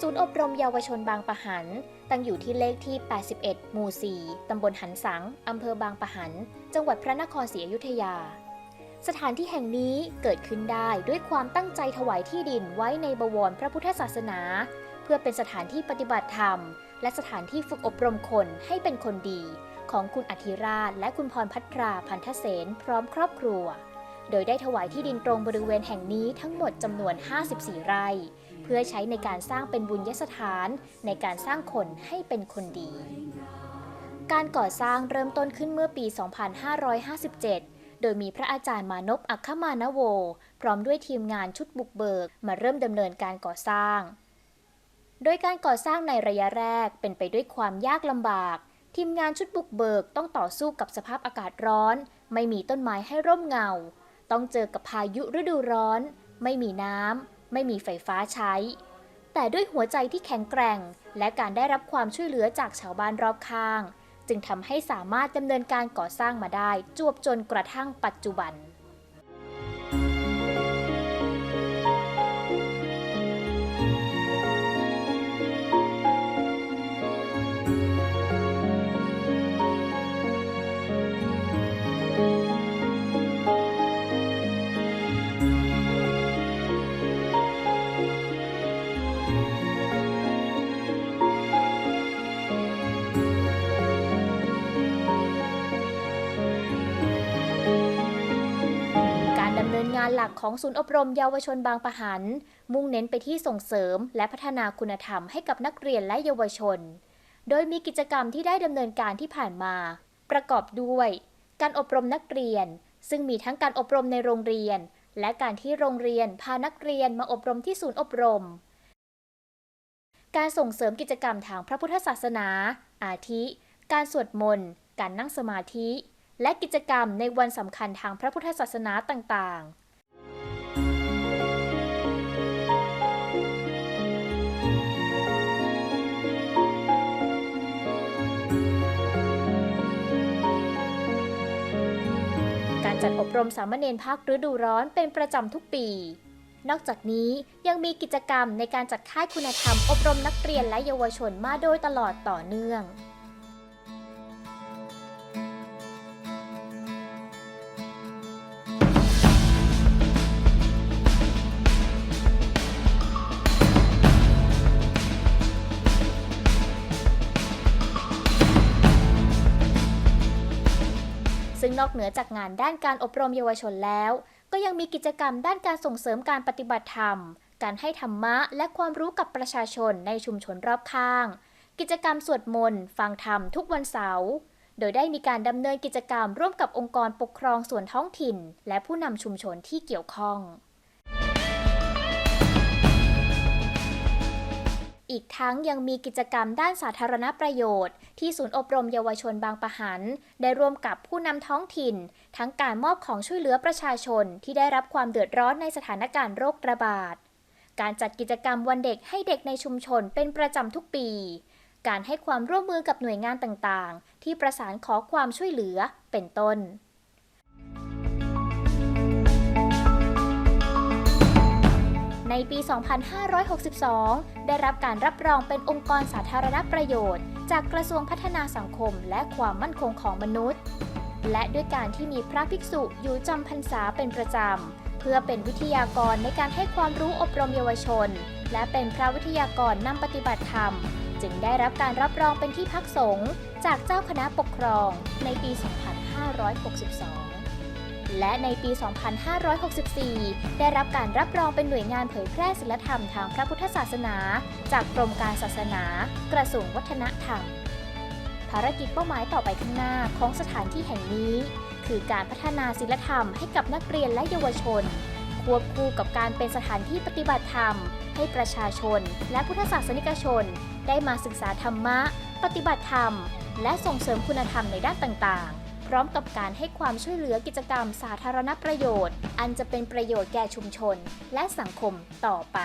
ศูนย์อบรมเยาวชนบางปะหัน ตั้งอยู่ที่เลขที่ 81 หมู่ 4 ตำบลหันสัง อำเภอบางปะหัน จังหวัดพระนครศรีอยุธยา สถานที่แห่งนี้เกิดขึ้นได้ด้วยความตั้งใจถวายที่ดินไว้ในบวรพระพุทธศาสนา เพื่อเป็นสถานที่ปฏิบัติธรรม และสถานที่ฝึกอบรมคนให้เป็นคนดี ของคุณอธิราชและคุณพรพัทราพันธเสนพร้อมครอบครัว โดยได้ถวายที่ดินตรงบริเวณแห่งนี้ทั้งหมดจำนวน 54 ไร่ เพื่อใช้ในการสร้างเป็นบุญยสถานในการสร้างคนให้เป็นคนดี การก่อสร้างเริ่มต้นขึ้นเมื่อปี 2557 โดยมีพระอาจารย์มานพอัคคมานโว พร้อมด้วยทีมงานชุดบุกเบิก มาเริ่มดำเนินการก่อสร้าง โดยการก่อสร้างในระยะแรกเป็นไปด้วยความยากลำบาก ทีมงานชุดบุกเบิกต้องต่อสู้กับสภาพอากาศร้อน ไม่มีต้นไม้ให้ร่มเงา ต้องเจอกับพายุฤดูร้อน ไม่มีน้ำ ไม่มีไฟฟ้าใช้ แต่ด้วยหัวใจที่แข็งแกร่ง และการได้รับความช่วยเหลือจากชาวบ้านรอบข้าง จึงทำให้สามารถดำเนินการก่อสร้างมาได้จวบจนกระทั่งปัจจุบัน งานหลักของศูนย์อบรมเยาวชนบางปะหัน มุ่งเน้นไปที่ส่งเสริม และพัฒนาคุณธรรมให้กับนักเรียนและเยาวชน โดยมีกิจกรรมที่ได้ดำเนินการที่ผ่านมา ประกอบด้วย การอบรมนักเรียน ซึ่งมีทั้งการอบรมในโรงเรียน และการที่โรงเรียนพานักเรียนมาอบรมที่ศูนย์อบรม การส่งเสริมกิจกรรมทางพระพุทธศาสนา อาทิ การสวดมนต์ การนั่งสมาธิและกิจกรรมในวันสำคัญทางพระพุทธศาสนาต่าง จัดอบรมสามเณรภาคฤดูร้อนเป็นประจำทุกปี นอกจากนี้ยังมีกิจกรรมในการจัดค่ายคุณธรรมอบรมนักเรียนและเยาวชนมาโดยตลอดต่อเนื่อง นอกเหนือจากงานด้านการอบรมเยาวชนแล้ว ก็ยังมีกิจกรรมด้านการส่งเสริมการปฏิบัติธรรม การให้ธรรมะและความรู้กับประชาชนในชุมชนรอบข้าง กิจกรรมสวดมนต์ฟังธรรมทุกวันเสาร์โดยได้มีการดำเนินกิจกรรมร่วมกับองค์กรปกครองส่วนท้องถิ่น และผู้นำชุมชนที่เกี่ยวข้อง อีกทั้งยังมีกิจกรรมด้านสาธารณประโยชน์ ที่ศูนย์อบรมเยาวชนบางปะหัน ได้ร่วมกับผู้นำท้องถิ่น ทั้งการมอบของช่วยเหลือประชาชนที่ได้รับความเดือดร้อนในสถานการณ์โรคระบาด การจัดกิจกรรมวันเด็กให้เด็กในชุมชนเป็นประจำทุกปี การให้ความร่วมมือกับหน่วยงานต่างๆ ที่ประสานขอความช่วยเหลือเป็นต้น ปี 2562 ได้รับการรับรองเป็นองค์กรสาธารณประโยชน์ จากกระทรวงพัฒนาสังคมและความมั่นคงของมนุษย์ และด้วยการที่มีพระภิกษุอยู่จำพรรษาเป็นประจำ เพื่อเป็นวิทยากรในการให้ความรู้อบรมเยาวชน และเป็นพระวิทยากรนำปฏิบัติธรรม จึงได้รับการรับรองเป็นที่พักสงฆ์จากเจ้าคณะปกครองในปี 2562 และในปี 2564 ได้รับการรับรองเป็นหน่วยงานเผยแพร่ศิลธรรมทางพระพุทธศาสนา จากกรมการศาสนา กระทรวงวัฒนธรรม ภารกิจเป้าหมายต่อไปข้างหน้าของสถานที่แห่งนี้ คือการพัฒนาศิลธรรมให้กับนักเรียนและเยาวชน ควบคู่กับการเป็นสถานที่ปฏิบัติธรรม ให้ประชาชน และพุทธศาสนิกชน ได้มาศึกษาธรรมะ ปฏิบัติธรรม และส่งเสริมคุณธรรมในด้านต่างๆ ร้อมกับการให้ความช่วยเหลือกิจกรรมสาธารณประโยชน์ อันจะเป็นประโยชน์แก่ชุมชนและสังคมต่อไป